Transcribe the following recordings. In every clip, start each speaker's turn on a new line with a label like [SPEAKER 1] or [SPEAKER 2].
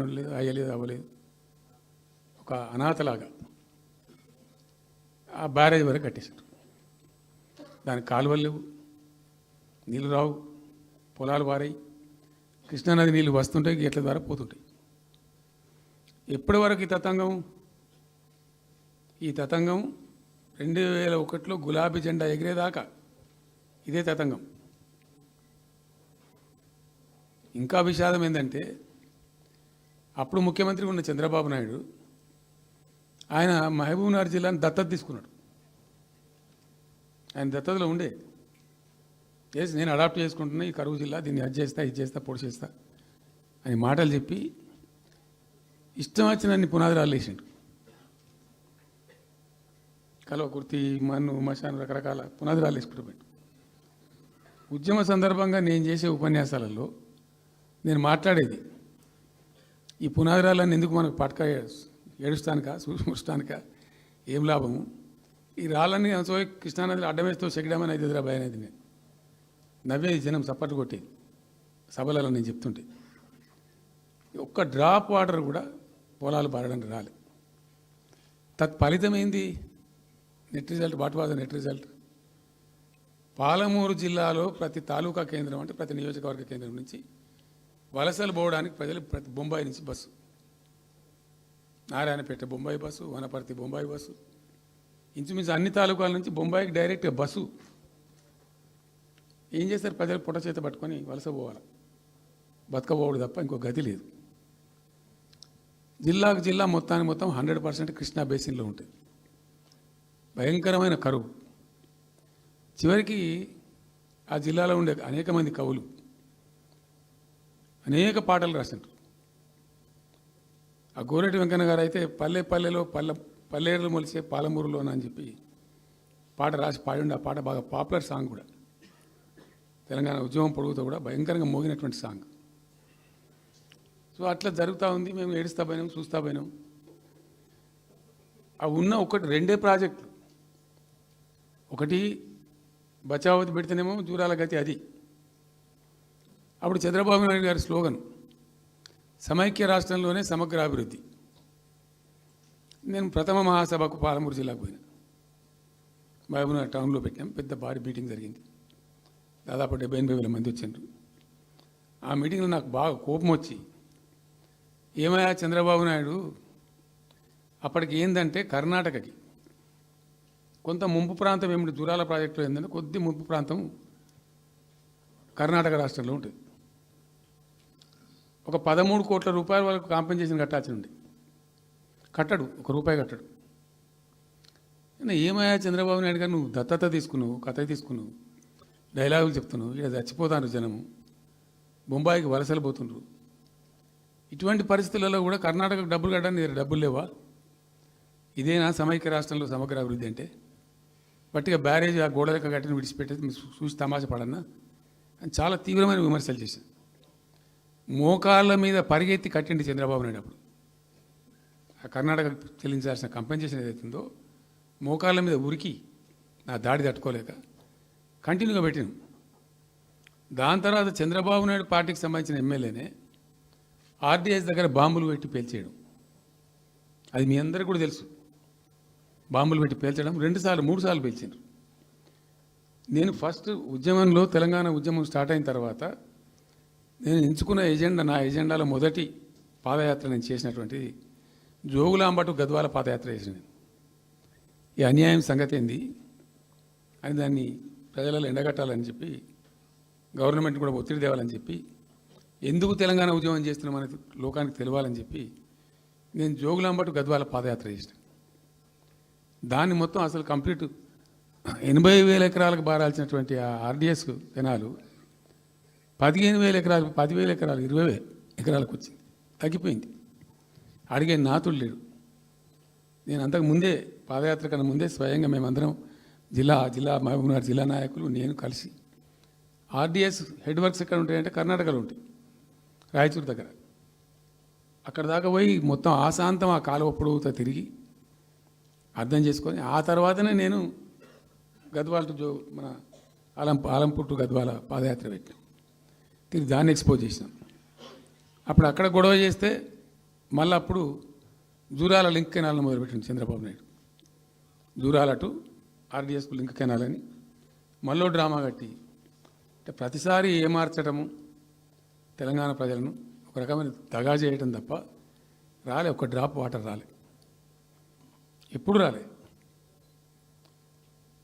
[SPEAKER 1] లేదు అయ్యలేదు అవ్వలేదు ఒక అనాథలాగా ఆ బ్యారేజ్ వరకు కట్టేశారు. దానికి కాలువలు లేవు నీళ్ళు రావు పొలాలు వారాయి కృష్ణానది నీళ్ళు వస్తుంటాయి గేట్ల ద్వారా పోతుంటాయి. ఎప్పటి వరకు ఈ తతంగం? ఈ తతంగం రెండు వేల ఒకటిలో గులాబీ జెండా ఎగిరేదాకా ఇదే తతంగం. ఇంకా విషాదం ఏంటంటే అప్పుడు ముఖ్యమంత్రి ఉన్న చంద్రబాబు నాయుడు ఆయన మహబూబ్నగర్ జిల్లాని దత్తత తీసుకున్నాడు. ఆయన దత్తతలో ఉండే. చేసి నేను అడాప్ట్ చేసుకుంటున్నా ఈ కరువు జిల్లా దీన్ని అది చేస్తా ఇది చేస్తా పొడి చేస్తా అని మాటలు చెప్పి ఇష్టం వచ్చినన్ని పునాదురాలు వేసిండు. కలవ కుర్తి మన్ను మశాను రకరకాల పునాదురాలు వేసుకుంటూ పోయిండు. ఉద్యమ సందర్భంగా నేను చేసే ఉపన్యాసాలలో నేను మాట్లాడేది ఈ పునాదిరాలన్నీ ఎందుకు మనకు పట్క ఏడుస్తానుక చూస్తానిక ఏం లాభము? ఈ రాళ్ళని సో కృష్ణానదిలో అడ్డమేస్తూ చెక్కడమని అయితే ఎదురా భయం అనేది నేను నవ్వేది జనం చప్పట్లు కొట్టేది సభలలో నేను చెప్తుంటే. ఒక్క డ్రాప్ వాటర్ కూడా పొలాలు పారడానికి రాలే. తత్ఫలితం ఏంది net result what was net result? Palamuru జిల్లాలో ప్రతి తాలూకా కేంద్రం అంటే ప్రతి నియోజకవర్గ కేంద్రం నుంచి వలసలు పోవడానికి ప్రజలు ప్రతి బొంబాయి నుంచి bus. Narayanpet Bombay bus Wanaparthy Bombay bus. ఇంచుమించు అన్ని తాలూకాల నుంచి బొంబాయికి డైరెక్ట్ బస్సు. ఏం చేస్తారు? ప్రజలు పుట్ట చేత పట్టుకొని వలస పోవాలి. బతకబోడు తప్ప ఇంకో గతి లేదు. జిల్లాకు జిల్లా మొత్తానికి మొత్తం హండ్రెడ్ పర్సెంట్ కృష్ణా బేసిన్లో ఉంటుంది భయంకరమైన కరువు. చివరికి ఆ జిల్లాలో ఉండే అనేక మంది కవులు అనేక పాటలు రాసింటారు ఆ గోరెటి వెంకన్న గారు అయితే పల్లె పల్లెలో పల్లె పల్లెలు మొలిసే పాలమూరులోన అని చెప్పి పాట రాసి పాడిండి. ఆ పాట బాగా పాపులర్ సాంగ్ కూడా. తెలంగాణ ఉద్యమం పొడుగుతో కూడా భయంకరంగా మోగినటువంటి సాంగ్. సో అట్లా జరుగుతూ ఉంది. మేము ఏడుస్తా పోయినాం చూస్తా పోయినాం. అవి ఉన్న ఒకటి రెండే ప్రాజెక్టులు. ఒకటి బచావతి పెడితేనేమో జూరాల గతి అది. అప్పుడు చంద్రబాబు నాయుడు గారి స్లోగన్ సమైక్య రాష్ట్రంలోనే సమగ్ర అభివృద్ధి. నేను ప్రథమ మహాసభకు పాలమూరు జిల్లాకు పోయినా. మహబూబ్నగర్ టౌన్లో పెట్టాం పెద్ద భారీ మీటింగ్ జరిగింది. దాదాపు డెబ్బై ఎనభై వేల మంది వచ్చిండ్రు ఆ మీటింగ్లో నాకు బాగా కోపం వచ్చి ఏమయ్యా చంద్రబాబు నాయుడు అప్పటికి ఏంటంటే కర్ణాటకకి. కొంత ముంపు ప్రాంతం ఏమిటి దూరాల ప్రాజెక్టులో ఏంటంటే కొద్ది ముంపు ప్రాంతం కర్ణాటక రాష్ట్రంలో ఉంటుంది. ఒక పదమూడు కోట్ల రూపాయల వరకు కాంపెన్సేషన్ కట్టాల్సి ఉంది కట్టడు ఒక రూపాయి కట్టడు. ఏమయ్యా చంద్రబాబు నాయుడు గారు నువ్వు దత్తత తీసుకున్నావు కథ తీసుకున్నావు డైలాగులు చెప్తున్నావు ఇక్కడ చచ్చిపోతాను జనము బొంబాయికి వలసలు పోతుండ్రు. ఇటువంటి పరిస్థితులలో కూడా కర్ణాటకకు డబ్బులు కట్టడానికి డబ్బులు లేవా? ఇదేనా సమైక్య రాష్ట్రంలో సమగ్ర అభివృద్ధి అంటే? బట్టిగా బ్యారేజ్ ఆ గోడలకు కట్టిన విడిచిపెట్టేది మీరు చూసి తమాషా పడన్నా? అని చాలా తీవ్రమైన విమర్శలు చేశాను మోకాళ్ళ మీద పరిగెత్తి కట్టిండి చంద్రబాబు నాయుడు అప్పుడు. ఆ కర్ణాటక చెల్లించాల్సిన కంపెన్సేషన్ ఏదైతుందో మోకాళ్ళ మీద ఉరికి నా దాడి తట్టుకోలేక కంటిన్యూగా పెట్టాను దాని తర్వాత చంద్రబాబు నాయుడు పార్టీకి సంబంధించిన ఎమ్మెల్యేనే ఆర్డీఎస్ దగ్గర బాంబులు పెట్టి పేల్చేయడం. అది మీ అందరికీ కూడా తెలుసు. బాంబులు పెట్టి పేల్చడం రెండుసార్లు మూడు సార్లు పేల్చారు నేను ఫస్ట్ ఉద్యమంలో తెలంగాణ ఉద్యమం స్టార్ట్ అయిన తర్వాత నేను ఎంచుకున్న ఎజెండా నా ఎజెండాలో మొదటి పాదయాత్ర నేను చేసినటువంటిది జోగులాంబటు గద్వాల పాదయాత్ర చేసిన ఈ అన్యాయం సంగతి ఏంది? అని దాన్ని ప్రజలలో ఎండగట్టాలని చెప్పి గవర్నమెంట్ కూడా ఒత్తిడి తేవాలని చెప్పి ఎందుకు తెలంగాణ ఉద్యమం చేస్తున్నామని లోకానికి తెలియాలని చెప్పి నేను జోగులాంబటు గద్వాల పాదయాత్ర చేసిన. దాన్ని మొత్తం అసలు కంప్లీట్ ఎనభై వేల ఎకరాలకు బారాల్సినటువంటి ఆ ఆర్డిఎస్ జనాలు పదిహేను వేల ఎకరాలు పదివేల ఎకరాలు ఇరవై వేల ఎకరాలకు వచ్చింది. తగ్గిపోయింది. అడిగే నాతుడు లేడు. నేను అంతకు ముందే పాదయాత్ర కన్నా ముందే స్వయంగా మేమందరం జిల్లా జిల్లా మహబూబ్నగర్ జిల్లా నాయకులు నేను కలిసి ఆర్డిఎస్ హెడ్ వర్క్స్ ఎక్కడ ఉంటాయంటే కర్ణాటకలో ఉంటాయి రాయచూరు దగ్గర. అక్కడ దాకా పోయి మొత్తం ఆశాంతం ఆ కాలువ పొడవుతో తిరిగి అర్థం చేసుకొని ఆ తర్వాతనే నేను గద్వాల టు జో మన ఆలం ఆలంపుట్టు గద్వాల పాదయాత్ర పెట్టాను. తిరిగి దాన్ని ఎక్స్పోజ్ చేసినాం. అప్పుడు అక్కడ గొడవ చేస్తే మళ్ళీ అప్పుడు జూరాల లింక్ కెనాల్ని మొదలుపెట్టింది చంద్రబాబు నాయుడు. జూరాల టు ఆర్డీఎస్కు లింక్ కెనాల్ అని మళ్ళీ డ్రామా కట్టి అంటే ప్రతిసారి ఏమార్చడము తెలంగాణ ప్రజలను ఒక రకమైన దగా చేయటం తప్ప రాలే ఒక డ్రాప్ వాటర్ రాలే. ఎప్పుడు రాలే.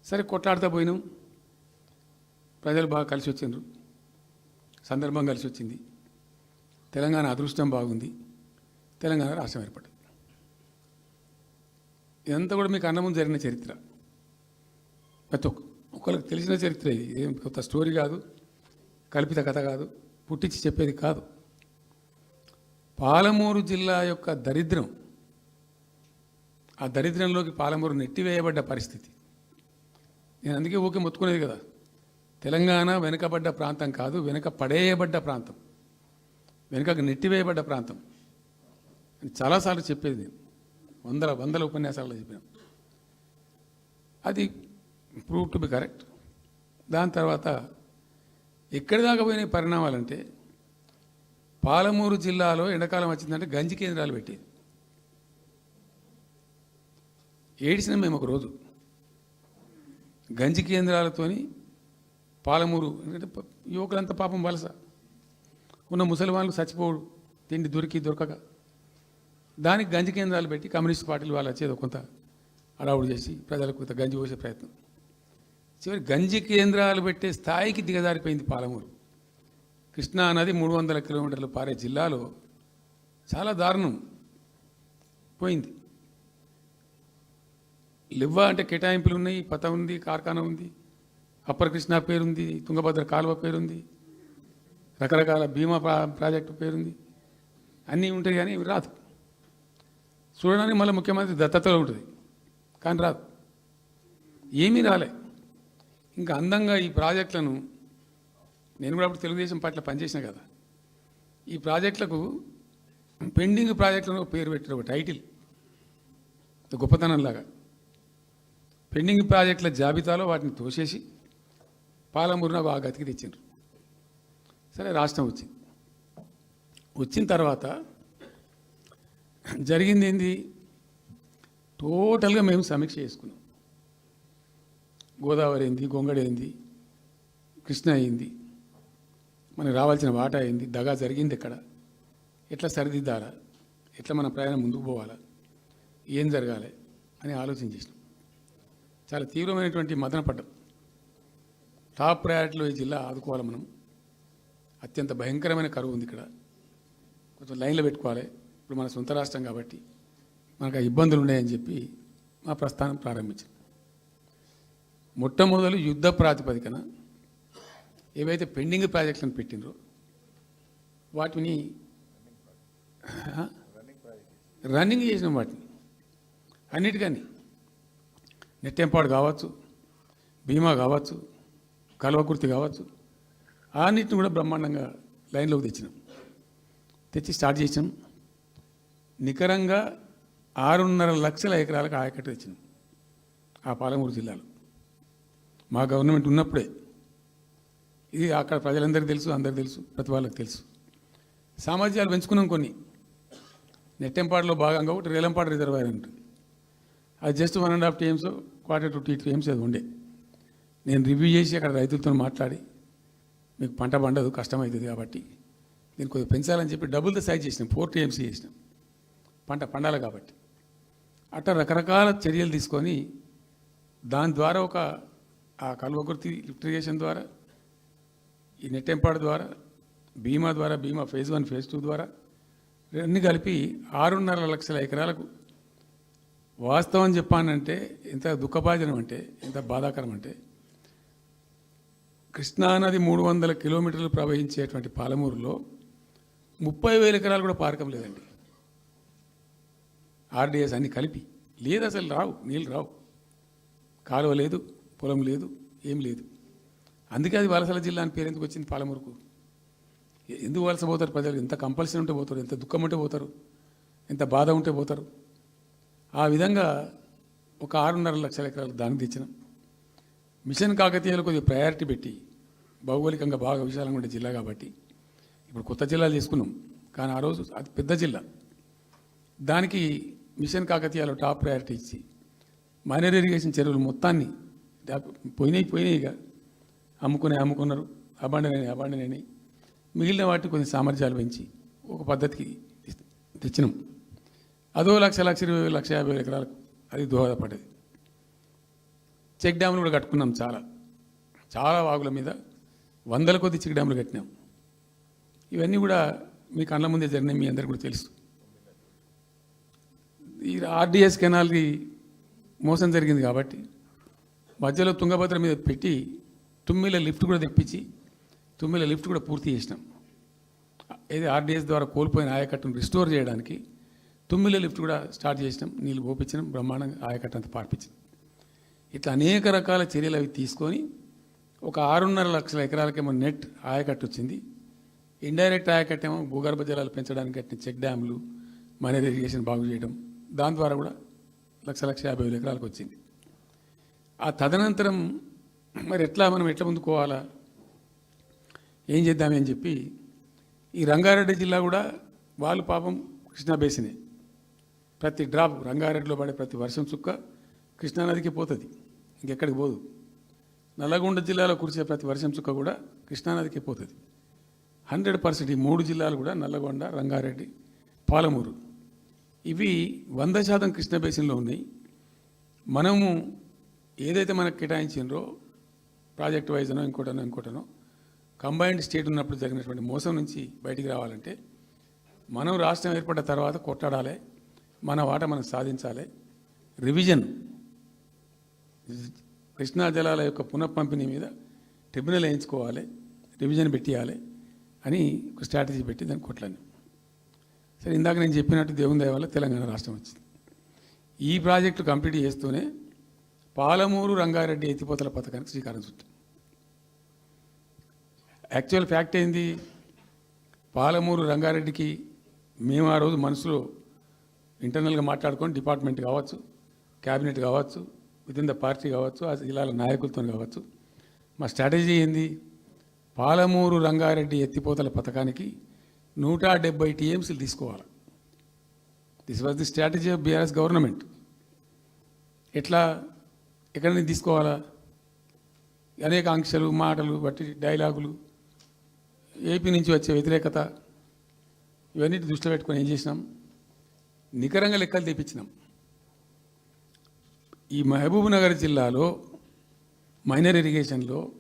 [SPEAKER 1] సరే కొట్లాడుతూ పోయినాం. ప్రజలు బాగా కలిసి వచ్చిండ్రు. సందర్భం కలిసి వచ్చింది. తెలంగాణ అదృష్టం బాగుంది. తెలంగాణ రాష్ట్రం ఏర్పడింది. ఇదంతా కూడా మీకు అన్నముందు జరిగిన చరిత్ర. ప్రతి ఒక్క ఒకరికి తెలిసిన చరిత్ర ఇది. ఏం కొత్త స్టోరీ కాదు. కల్పిత కథ కాదు. పుట్టించి చెప్పేది కాదు. పాలమూరు జిల్లా యొక్క దరిద్రం ఆ దరిద్రంలోకి పాలమూరు నెట్టివేయబడ్డ పరిస్థితి. నేను అందుకే ఊకే మొత్తుకునేది కదా. తెలంగాణ వెనుకబడ్డ ప్రాంతం కాదు వెనుక పడేయబడ్డ ప్రాంతం. వెనుకకు నెట్టివేయబడ్డ ప్రాంతం. అని చాలాసార్లు చెప్పేది నేను. వందల వందల ఉపన్యాసాల్లో చెప్పాను. అది ప్రూవ్ టు బి కరెక్ట్ దాని తర్వాత ఎక్కడి దాకా పోయిన పరిణామాలంటే పాలమూరు జిల్లాలో ఎండాకాలం వచ్చిందంటే గంజి కేంద్రాలు పెట్టేది. ఏడిసిన మేము ఒక రోజు గంజి కేంద్రాలతోని పాలమూరు ఎందుకంటే యువకులంతా పాపం వలస. ఉన్న ముసలి వాళ్ళు చచ్చిపోడు తిండి దొరికి దొరకక. దానికి గంజి కేంద్రాలు పెట్టి కమ్యూనిస్ట్ పార్టీలు వాళ్ళు వచ్చేది కొంత అడావుడు చేసి ప్రజలకు కొంత గంజి పోసే ప్రయత్నం. చివరి గంజి కేంద్రాలు పెట్టే స్థాయికి దిగజారిపోయింది పాలమూరు. కృష్ణా నది మూడు వందల కిలోమీటర్లు పారే జిల్లాలో చాలా దారుణం పోయింది. లివ్వ అంటే కేటాయింపులు ఉన్నాయి పత ఉంది కార్ఖానా ఉంది. అప్పర్ కృష్ణ పేరుంది తుంగభద్ర కాలువ పేరుంది రకరకాల బీమా ప్రా- ప్రాజెక్టు పేరుంది. అన్నీ ఉంటాయి కానీ ఇవి రాదు. చూడడానికి మళ్ళీ ముఖ్యమంత్రి దత్తతలో ఉంటుంది కానీ రాదు. ఏమీ రాలే. ఇంకా అందంగా ఈ ప్రాజెక్టులను నేను కూడా అప్పుడు తెలుగుదేశం పార్టీలో పనిచేసిన కదా ఈ ప్రాజెక్టులకు పెండింగ్ ప్రాజెక్టులను ఒక పేరు పెట్టారు ఒక టైటిల్. గొప్పతనంలాగా. పెండింగ్ ప్రాజెక్టుల జాబితాలో వాటిని తోసేసి పాలమూరున బాగా గతికి తెచ్చిండ్రు సరే రాష్ట్రం వచ్చింది. వచ్చిన తర్వాత జరిగింది ఏంది టోటల్గా మేము సమీక్ష చేసుకున్నాం. గోదావరి ఏంది గొంగడి ఏంది కృష్ణ అయింది మనకు రావాల్సిన వాట అయింది దగా జరిగింది ఎక్కడ? ఎట్లా సరిదిద్దాలా? ఎట్లా మన ప్రయాణం ముందుకు పోవాలా? ఏం జరగాలి? అని ఆలోచన చేసినాం. చాలా తీవ్రమైనటువంటి మదన పడ్డం టాప్ ప్రయారిటీలో ఈ జిల్లా ఆదుకోవాలి మనం. అత్యంత భయంకరమైన కరువు ఉంది ఇక్కడ. కొంచెం లైన్లో పెట్టుకోవాలి. ఇప్పుడు మన సొంత రాష్ట్రం కాబట్టి మనకు ఆ ఇబ్బందులు ఉన్నాయని చెప్పి మా ప్రస్థానం ప్రారంభించింది మొట్టమొదలు యుద్ధ ప్రాతిపదికన ఏవైతే పెండింగ్ ప్రాజెక్టులను పెట్టినరో వాటిని రన్నింగ్ చేసినాం వాటిని. అన్నిటికని నెట్టెంపాడు కావచ్చు బీమా కావచ్చు కల్వకుర్తి కావచ్చు. అన్నిటిని కూడా బ్రహ్మాండంగా లైన్లోకి తెచ్చినాం. తెచ్చి స్టార్ట్ చేసాం నికరంగా ఆరున్నర లక్షల ఎకరాలకు ఆయకట్టు తెచ్చినాం. ఆ పాలమూరు జిల్లాలో. మా గవర్నమెంట్ ఉన్నప్పుడే. ఇది అక్కడ ప్రజలందరికీ తెలుసు అందరికీ తెలుసు ప్రతి వాళ్ళకి తెలుసు. సామర్థ్యాలు పెంచుకున్నాం కొన్ని. నెట్టెంపాడులో భాగంగా ఒకటి రేలంపాడు రిజర్వాయర్ ఉంటుంది అది just one and half TMs quarter to T TMs అది ఉండే. నేను రివ్యూ చేసి అక్కడ రైతులతో మాట్లాడి మీకు పంట పండదు కష్టమవుతుంది కాబట్టి నేను కొద్దిగా పెంచాలని చెప్పి డబుల్ ద సైజ్ చేసినాం ఫోర్ టీఎంసీ చేసినాం. పంట పండాలి కాబట్టి. అట్లా రకరకాల చర్యలు తీసుకొని దాని ద్వారా ఒక ఆ కల్వకుర్తి ఇరిగేషన్ ద్వారా ఈ నెట్టెంపాడు ద్వారా బీమా ద్వారా బీమా ఫేజ్ వన్ ఫేజ్ టూ ద్వారా అన్నీ కలిపి ఆరున్నర లక్షల ఎకరాలకు వాస్తవం చెప్పానంటే ఎంత దుఃఖభాజనం అంటే ఎంత బాధాకరం అంటే కృష్ణానది మూడు వందల కిలోమీటర్లు ప్రవహించేటువంటి పాలమూరులో ముప్పై వేల ఎకరాలు కూడా పారకం లేదండి. ఆర్డీఎస్ అన్ని కలిపి. లేదు అసలు రావు నీళ్ళు రావు. కాలువ లేదు పొలం లేదు ఏం లేదు. అందుకే అది వలసల జిల్లా అని పేరు ఎందుకు వచ్చింది పాలమూరుకు? ఎందుకు వలస పోతారు ప్రజలు? ఎంత కంపల్సరీ ఉంటే పోతారు ఎంత దుఃఖం ఉంటే పోతారు ఎంత బాధ ఉంటే పోతారు. ఆ విధంగా ఒక ఆరున్నర లక్షల ఎకరాలు దానికి తెచ్చినాం. మిషన్ కాకతీయలు కొద్దిగా ప్రయారిటీ పెట్టి భౌగోళికంగా బాగా విశాలంగా ఉండే జిల్లా కాబట్టి ఇప్పుడు కొత్త జిల్లాలు తీసుకున్నాం. కానీ ఆ రోజు అది పెద్ద జిల్లా. దానికి మిషన్ కాకతీయాలు టాప్ ప్రయారిటీ ఇచ్చి మైనర్ ఇరిగేషన్ చెరువులు మొత్తాన్ని పోయినాయి పోయినాయి ఇక. అమ్ముకునే అమ్ముకున్నారు అబాండనని అబాండనని మిగిలిన వాటిని కొన్ని సామర్థ్యాలు పెంచి ఒక పద్ధతికి తెచ్చినాం. అదో లక్ష లక్ష ఇరవై లక్ష యాభై ఎకరాలకు అది దోహదపడ్డది. చెక్ డ్యాములు కూడా కట్టుకున్నాం చాలా. చాలా వాగుల మీద వందల కొద్ది చెక్ డ్యాములు కట్టినాం. ఇవన్నీ కూడా మీ కళ్ళ ముందే జరిగినాయి మీ అందరికీ కూడా తెలుసు. ఈ ఆర్డిఎస్ కెనాల్కి మోసం జరిగింది కాబట్టి మధ్యలో తుంగభద్ర మీద పెట్టి తుమ్మిల లిఫ్ట్ కూడా తెప్పించి తుమ్మిల లిఫ్ట్ కూడా పూర్తి చేసినాం. ఏది ఆర్డిఎస్ ద్వారా కోల్పోయిన ఆయకట్టును రిస్టోర్ చేయడానికి తుమ్మిల లిఫ్ట్ కూడా స్టార్ట్ చేసినాం. నీళ్ళు పోపించినాం బ్రహ్మాండంగా ఆయకట్టంతా పార్పించినాం. ఇట్లా అనేక రకాల చర్యలు అవి తీసుకొని ఒక ఆరున్నర లక్షల ఎకరాలకేమో నెట్ ఆయకట్టు వచ్చింది. ఇండైరెక్ట్ ఆయకట్టేమో భూగర్భ జలాలు పెంచడానికి కట్టిన చెక్ డ్యాములు మైనర్ ఇరిగేషన్ బాగు చేయడం దాని ద్వారా కూడా లక్ష లక్ష యాభై వేల ఎకరాలకు వచ్చింది. ఆ తదనంతరం మరి ఎట్లా మనం ఎట్లా ముందుకోవాలా ఏం చేద్దామని చెప్పి ఈ రంగారెడ్డి జిల్లా కూడా వాళ్ళు పాపం కృష్ణా బేసినే. ప్రతి డ్రాప్ రంగారెడ్డిలో పడే ప్రతి వర్షం చుక్క కృష్ణానదికి పోతుంది. ఇంకెక్కడికి పోదు. నల్లగొండ జిల్లాలో కురిసే ప్రతి వర్షం చుక్క కూడా కృష్ణానదికి పోతుంది. హండ్రెడ్ పర్సెంట్ ఈ మూడు జిల్లాలు కూడా నల్లగొండ రంగారెడ్డి పాలమూరు. ఇవి వంద శాతం కృష్ణ బేసిన్లో ఉన్నాయి. మనము ఏదైతే మనకు కేటాయించిండ్రో ప్రాజెక్ట్ వైజ్నో ఇంకోటనో ఇంకోటనో కంబైన్డ్ స్టేట్ ఉన్నప్పుడు జరిగినటువంటి మోసం నుంచి బయటికి రావాలంటే మనం రాష్ట్రం ఏర్పడ్డ తర్వాత కొట్టాడాలి మన వాట మనం సాధించాలి. రివిజన్ కృష్ణా జలాల యొక్క పునఃపంపిణీ మీద ట్రిబ్యునల్ వేయించుకోవాలి రివిజన్ పెట్టియాలి అని ఒక స్ట్రాటజీ పెట్టి దాన్ని కొట్లాను సరే ఇందాక నేను చెప్పినట్టు దేవుని దయ వల్ల తెలంగాణ రాష్ట్రం వచ్చింది. ఈ ప్రాజెక్టు కంప్లీట్ చేస్తూనే పాలమూరు రంగారెడ్డి ఎత్తిపోతల పథకానికి శ్రీకారం చుట్టాం. యాక్చువల్ ఫ్యాక్ట్ ఏంది? పాలమూరు రంగారెడ్డికి మేము ఆ రోజు మనసులో ఇంటర్నల్గా మాట్లాడుకొని డిపార్ట్మెంట్ కావచ్చు క్యాబినెట్ కావచ్చు విత్ ఇన్ ద పార్టీ కావచ్చు ఆ జిల్లాల నాయకులతో కావచ్చు. మా స్ట్రాటజీ ఏంది? పాలమూరు రంగారెడ్డి ఎత్తిపోతల పథకానికి నూట డెబ్బై టీఎంసీలు తీసుకోవాలి. This was the strategy of BRS government ఎట్లా? ఎక్కడి నుంచి తీసుకోవాలా? అనేక ఆంక్షలు మాటలు బట్టి డైలాగులు ఏపీ నుంచి వచ్చే వ్యతిరేకత ఇవన్నీ దృష్టిలో పెట్టుకొని ఏం చేసినాం? నికరంగా లెక్కలు తెప్పించినాం. ఈ మహబూబ్ నగర్ జిల్లాలో మైనర్ ఇరిగేషన్లో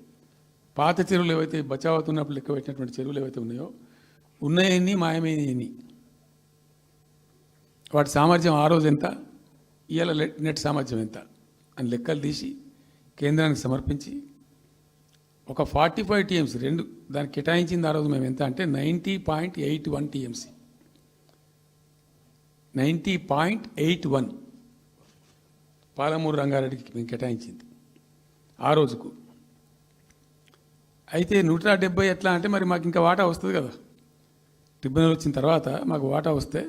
[SPEAKER 1] పాత చెరువులు ఏవైతే బచావతున్నప్పుడు లెక్క పెట్టినటువంటి చెరువులు ఏవైతే ఉన్నాయో ఉన్నాయని మాయమైనవి వాటి సామర్థ్యం ఆ రోజు ఎంత? ఇవాళ నెట్ సామర్థ్యం ఎంత? అని లెక్కలు తీసి కేంద్రానికి సమర్పించి ఒక ఫార్టీ ఫైవ్ టీఎంసీ రెండు దానికి కేటాయించింది ఆ రోజు మేము ఎంత అంటే ninety point eight one TMC. Ninety point eight one. Palamuru రంగారెడ్డికి మేము కేటాయించింది. ఆ రోజుకు. అయితే నూట డెబ్బై ఎట్లా అంటే మరి మాకు ఇంకా వాటా వస్తుంది కదా. ట్రిబ్యునల్ వచ్చిన తర్వాత మాకు వాటా వస్తే